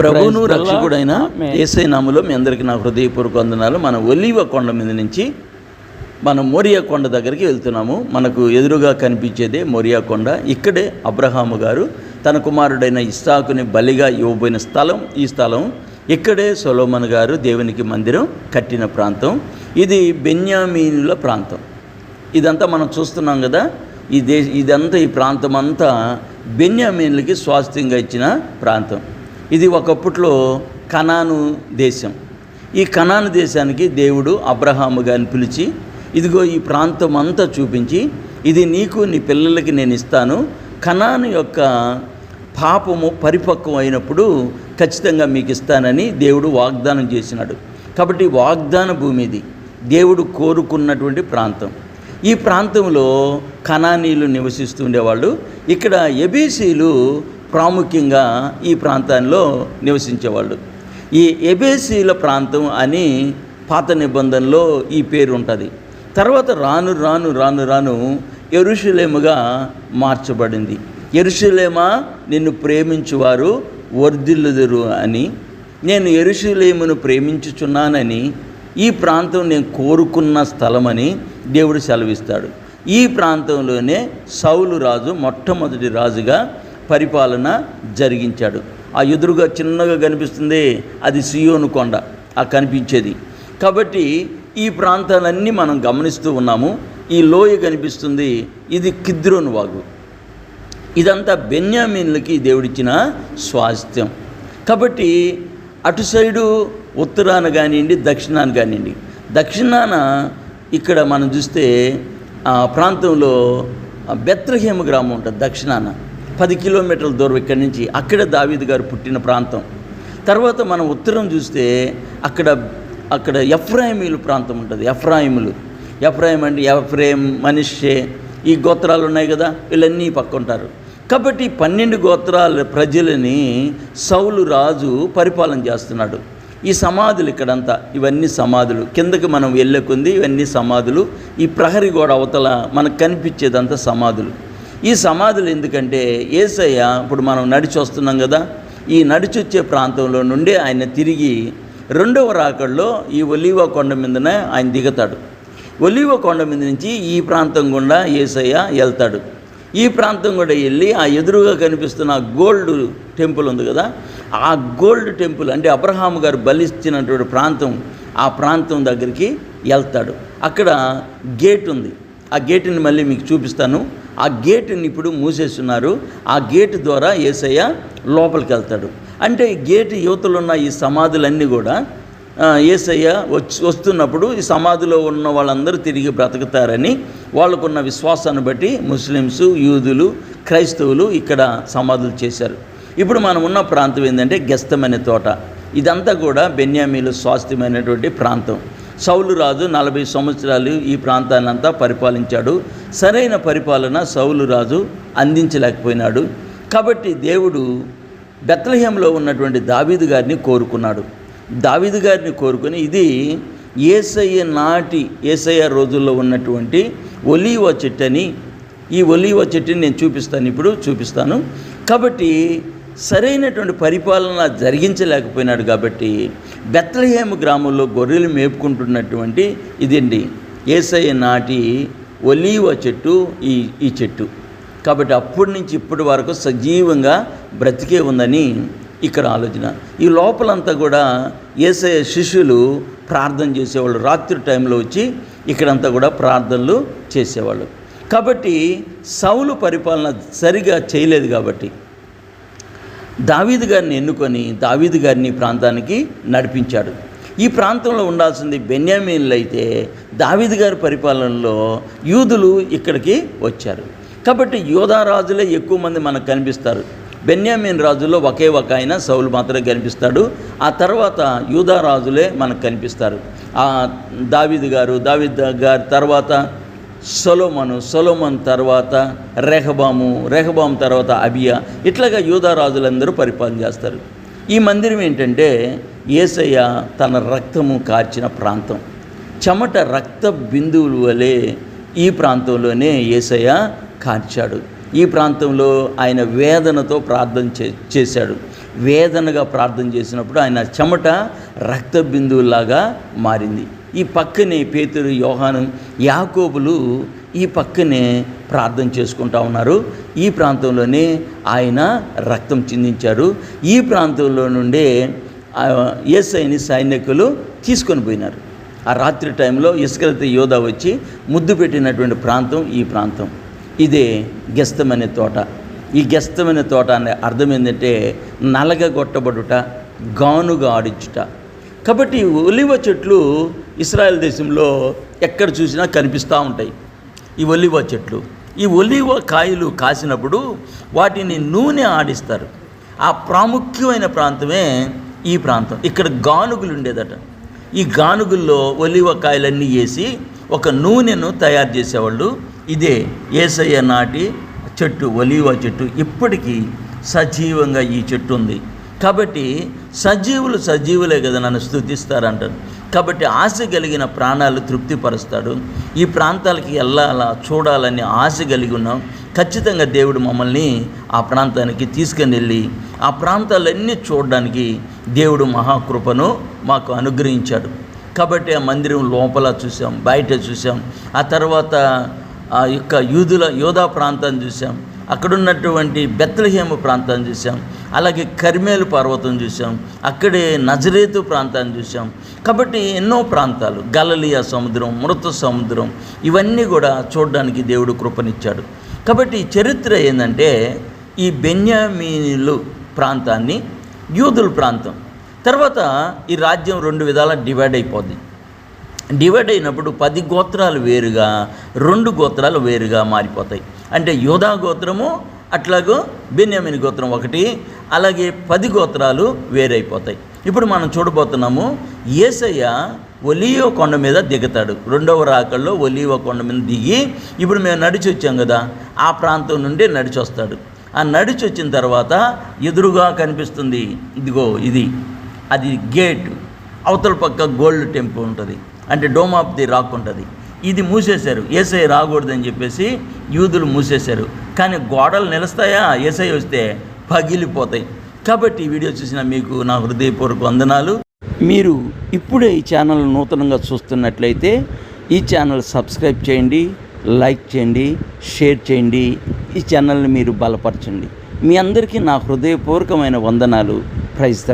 ప్రభువును రక్షకుడైన ఏసై నాములో మీ అందరికీ నా హృదయపూర్వక వందనాలు. మన ఒలీవ కొండ మీద నుంచి మనం మోరియా కొండ దగ్గరికి వెళ్తున్నాము. మనకు ఎదురుగా కనిపించేదే మోరియా కొండ. ఇక్కడే అబ్రహాము గారు తన కుమారుడైన ఇస్సాకుని బలిగా ఇవ్వబోయిన స్థలం ఈ స్థలం ఇక్కడే సొలోమన్ గారు దేవునికి మందిరం కట్టిన ప్రాంతం. ఇది బెన్యామీనుల ప్రాంతం. ఇదంతా మనం చూస్తున్నాం కదా ఈ దేశ ఇదంతా ఈ ప్రాంతం అంతా బెన్యామీన్లకి స్వాస్థ్యంగా ఇచ్చిన ప్రాంతం. ఇది ఒకప్పట్లో కనాను దేశం. ఈ కనాను దేశానికి దేవుడు అబ్రహాము గారిని పిలిచి ఇదిగో ఈ ప్రాంతం అంతా చూపించి ఇది నీకు నీ పిల్లలకి నేను ఇస్తాను. కనాను యొక్క పాపము పరిపక్వం అయినప్పుడు ఖచ్చితంగా మీకు ఇస్తానని దేవుడు వాగ్దానం చేసినాడు. కాబట్టి వాగ్దాన భూమి ఇది దేవుడు కోరుకున్నటువంటి ప్రాంతం. ఈ ప్రాంతంలో కణానీలు నివసిస్తుండేవాళ్ళు ఇక్కడ ఎబీసీలు ప్రాముఖ్యంగా ఈ ప్రాంతంలో నివసించేవాళ్ళు. ఈ ఎబేసీల ప్రాంతం అని పాత నిబంధనలో ఈ పేరు ఉంటుంది. తర్వాత రాను రాను రాను రాను ఎరుషులేముగా మార్చబడింది. ఎరుషులేమా? నిన్ను ప్రేమించువారు వర్ధిల్లుదురు అని. నేను ఎరుషులేమును ప్రేమించుచున్నానని ఈ ప్రాంతం నేను కోరుకున్న స్థలమని దేవుడు సెలవిస్తాడు. ఈ ప్రాంతంలోనే సౌలు రాజు మొట్టమొదటి రాజుగా పరిపాలన జరిగించాడు. ఆ ఎదురుగా చిన్నగా కనిపిస్తుంది అది సియోను కొండ. ఆ కనిపించేది. కాబట్టి ఈ ప్రాంతాలన్నీ మనం గమనిస్తూ ఉన్నాము. ఈ లోయ కనిపిస్తుంది. ఇది కిద్రోను వాగు. ఇదంతా బెన్యామీన్లకి దేవుడిచ్చిన స్వాస్థ్యం. కాబట్టి అటు సైడు ఉత్తరాన కానివ్వండి దక్షిణాన కానివ్వండి. దక్షిణాన ఇక్కడ మనం చూస్తే ఆ ప్రాంతంలో బెత్రహేమ గ్రామం ఉంటుంది దక్షిణాన. పది కిలోమీటర్ల దూరం ఇక్కడి నుంచి అక్కడ దావీద్ గారు పుట్టిన ప్రాంతం. తర్వాత మనం ఉత్తరం చూస్తే అక్కడ అక్కడ ఎఫ్రాయిమీలు ప్రాంతం ఉంటుంది ఎఫ్రాయిములు. ఎఫ్రాయిం అంటే ఎఫ్రేమ్ మనిషే ఈ గోత్రాలు ఉన్నాయి కదా వీళ్ళన్నీ పక్క ఉంటారు. కాబట్టి పన్నెండు గోత్రాల ప్రజలని సౌలు రాజు పరిపాలన చేస్తున్నాడు. ఈ సమాధులు ఇక్కడంతా ఇవన్నీ సమాధులు. కిందకి మనం వెళ్ళకుంది ఇవన్నీ సమాధులు. ఈ ప్రహరీ గోడ అవతల మనకు కనిపించేదంతా సమాధులు. ఈ సమాధులు ఎందుకంటే ఏసయ్య ఇప్పుడు మనం నడిచి వస్తున్నాం కదా ఈ నడిచొచ్చే ప్రాంతంలో నుండి ఆయన తిరిగి రెండవ రాకడలో ఈ ఒలీవ కొండ మీదనే ఆయన దిగుతాడు. ఒలీవ కొండ మీద నుంచి ఈ ప్రాంతం గుండా ఏసయ్య వెళ్తాడు. ఈ ప్రాంతం కూడా వెళ్ళి ఆ ఎదురుగా కనిపిస్తున్న గోల్డ్ టెంపుల్ ఉంది కదా ఆ గోల్డ్ టెంపుల్ అంటే అబ్రహాం గారు బలిచ్చినటువంటి ప్రాంతం ఆ ప్రాంతం దగ్గరికి వెళ్తాడు. అక్కడ గేట్ ఉంది. ఆ గేటుని మళ్ళీ మీకు చూపిస్తాను. ఆ గేటుని ఇప్పుడు మూసేస్తున్నారు. ఆ గేటు ద్వారా ఏసయ్య లోపలికి వెళ్తాడు. అంటే ఈ గేటు యువతలు ఉన్న ఈ సమాధులన్నీ కూడా ఏసయ్య యేసయ్య వచ్చి వస్తున్నప్పుడు ఈ సమాధిలో ఉన్న వాళ్ళందరూ తిరిగి బ్రతుకుతారని వాళ్ళకున్న విశ్వాసాన్ని బట్టి ముస్లిమ్స్ యూదులు క్రైస్తవులు ఇక్కడ సమాధులు చేశారు. ఇప్పుడు మనం ఉన్న ప్రాంతం ఏంటంటే గెస్తమనే తోట. ఇదంతా కూడా బెన్యామీలు స్వాస్థ్యమైనటువంటి ప్రాంతం. సౌలు రాజు నలభై సంవత్సరాలు ఈ ప్రాంతాన్ని అంతా పరిపాలించాడు. సరైన పరిపాలన సౌలు రాజు అందించలేకపోయినాడు. కాబట్టి దేవుడు బెత్లహేంలో ఉన్నటువంటి దావీదు గారిని కోరుకున్నాడు. దావీదు గారిని కోరుకుని ఇది ఏసయ్య నాటి ఏసయ్య రోజుల్లో ఉన్నటువంటి ఒలీవ చెట్టని ఈ ఒలీవ చెట్టుని నేను చూపిస్తాను ఇప్పుడు చూపిస్తాను. కాబట్టి సరైనటువంటి పరిపాలన జరిగించలేకపోయినాడు కాబట్టి బెత్లహేము గ్రామంలో గొర్రెలు మేపుకుంటున్నటువంటి ఇదండి. ఏసయ్య నాటి ఒలీవ చెట్టు ఈ ఈ చెట్టు. కాబట్టి అప్పటి నుంచి ఇప్పటి వరకు సజీవంగా బ్రతికే ఉందని ఇక్కడ ఆలోచన. ఈ లోపలంతా కూడా ఏసయ శిష్యులు ప్రార్థన చేసేవాళ్ళు. రాత్రి టైంలో వచ్చి ఇక్కడంతా కూడా ప్రార్థనలు చేసేవాళ్ళు. కాబట్టి సౌలు పరిపాలన సరిగా చేయలేదు కాబట్టి దావీదు గారిని ఎన్నుకొని దావీదు గారిని ప్రాంతానికి నడిపించాడు. ఈ ప్రాంతంలో ఉండాల్సింది బెన్యామీన్లు అయితే దావీదు గారి పరిపాలనలో యూదులు ఇక్కడికి వచ్చారు. కాబట్టి యోధారాజులే ఎక్కువ మంది మనకు కనిపిస్తారు. బెన్యామీన్ రాజుల్లో ఒకే ఒక ఆయన సౌలు మాత్రమే కనిపిస్తాడు. ఆ తర్వాత యూదా రాజులే మనకు కనిపిస్తారు. ఆ దావీదు గారు దావీద్ గారి తర్వాత సొలోమను సొలోమన్ తర్వాత రెహబాము రెహబాము తర్వాత అబియా ఇట్లాగా యూదా రాజులందరూ పరిపాలన చేస్తారు. ఈ మందిరం ఏంటంటే ఏసయ్య తన రక్తము కార్చిన ప్రాంతం. చెమట రక్త బిందువుల వలె ఈ ప్రాంతంలోనే ఏసయ్య కార్చాడు. ఈ ప్రాంతంలో ఆయన వేదనతో ప్రార్థన చే చేశాడు. వేదనగా ప్రార్థన చేసినప్పుడు ఆయన చెమట రక్త బిందువులాగా మారింది. ఈ పక్కనే పేతురు యోహాను యాకోబులు ఈ పక్కనే ప్రార్థన చేసుకుంటా ఉన్నారు. ఈ ప్రాంతంలోనే ఆయన రక్తం చిందించారు. ఈ ప్రాంతంలో నుండే ఏసైని సైనికులు తీసుకొని పోయినారు. ఆ రాత్రి టైంలో ఇసుకలత యోధ వచ్చి ముద్దు పెట్టినటువంటి ప్రాంతం ఈ ప్రాంతం. ఇదే గెస్తమనే తోట. ఈ గెస్తమనే తోట అనే అర్థం ఏంటంటే నలగగొట్టబడుట గానుగా ఆడించుట కాబట్టి ఒలివ చెట్లు ఇస్రాయల్ దేశంలో ఎక్కడ చూసినా కనిపిస్తూ ఉంటాయి. ఈ ఒలివ చెట్లు. ఈ ఒలివ కాయలు కాసినప్పుడు వాటిని నూనె ఆడిస్తారు. ఆ ప్రాముఖ్యమైన ప్రాంతమే ఈ ప్రాంతం. ఇక్కడ గానుగులు ఉండేదట. ఈ గానుగుల్లో ఒలివ కాయలన్నీ వేసి ఒక నూనెను తయారు చేసేవాళ్ళు. ఇదే ఏసయ్య నాటి చెట్టు ఒలివ చెట్టు. ఇప్పటికీ సజీవంగా ఈ చెట్టు ఉంది. కాబట్టి సజీవులు సజీవులే కదా నన్ను స్థుతిస్తారంటారు. కాబట్టి ఆశ కలిగిన ప్రాణాలు తృప్తిపరుస్తాడు. ఈ ప్రాంతాలకి వెళ్ళాలా చూడాలని ఆశ కలిగి ఉన్నాం. ఖచ్చితంగా దేవుడు మమ్మల్ని ఆ ప్రాంతానికి తీసుకుని వెళ్ళి ఆ ప్రాంతాలన్నీ చూడడానికి దేవుడు మహాకృపను మాకు అనుగ్రహించాడు. కాబట్టి ఆ మందిరం లోపల చూసాం బయట చూసాం. ఆ తర్వాత ఆ యొక్క యూదుల యోధా ప్రాంతాన్ని చూసాం. అక్కడున్నటువంటి బెత్తలహేమ ప్రాంతాన్ని చూసాం. అలాగే కర్మేలు పర్వతం చూసాం అక్కడే నజరేతు ప్రాంతాన్ని చూసాం. కాబట్టి ఎన్నో ప్రాంతాలు గలలియా సముద్రం మృత సముద్రం ఇవన్నీ కూడా చూడడానికి దేవుడు కృపనిచ్చాడు. కాబట్టి చరిత్ర ఏంటంటే ఈ బెన్యామీనులు ప్రాంతాన్ని యూదుల ప్రాంతం. తర్వాత ఈ రాజ్యం రెండు విధాల డివైడ్ అయిపోద్ది. డివైడ్ అయినప్పుడు పది గోత్రాలు వేరుగా రెండు గోత్రాలు వేరుగా మారిపోతాయి. అంటే యోధా గోత్రము అట్లాగో బెన్యామిని గోత్రం ఒకటి అలాగే పది గోత్రాలు వేరైపోతాయి. ఇప్పుడు మనం చూడబోతున్నాము ఏసయ్య ఒలియో కొండ మీద దిగుతాడు. రెండవ రాకల్లో ఒలియో కొండ మీద దిగి ఇప్పుడు మేము నడిచి వచ్చాం కదా ఆ ప్రాంతం నుండి నడిచి వస్తాడు ఆ నడిచి వచ్చిన తర్వాత ఎదురుగా కనిపిస్తుంది ఇదిగో ఇది. అది గేట్. అవతల పక్క గోల్డ్ టెంపుల్ ఉంటుంది. అంటే డోమ్ ఆఫ్ ది రాక్ ఉంటుంది. ఇది మూసేశారు. ఏసఐ రాకూడదని చెప్పేసి యూదులు మూసేశారు. కానీ గోడలు నిలుస్తాయా? ఏసఐ వస్తే పగిలిపోతాయి. కాబట్టి ఈ వీడియో చూసిన మీకు నా హృదయపూర్వక వందనాలు. మీరు ఇప్పుడే ఈ ఛానల్ నూతనంగా చూస్తున్నట్లయితే ఈ ఛానల్ సబ్స్క్రైబ్ చేయండి లైక్ చేయండి షేర్ చేయండి. ఈ ఛానల్ని మీరు బలపరచండి. మీ అందరికీ నా హృదయపూర్వకమైన వందనాలు. ప్రైజ్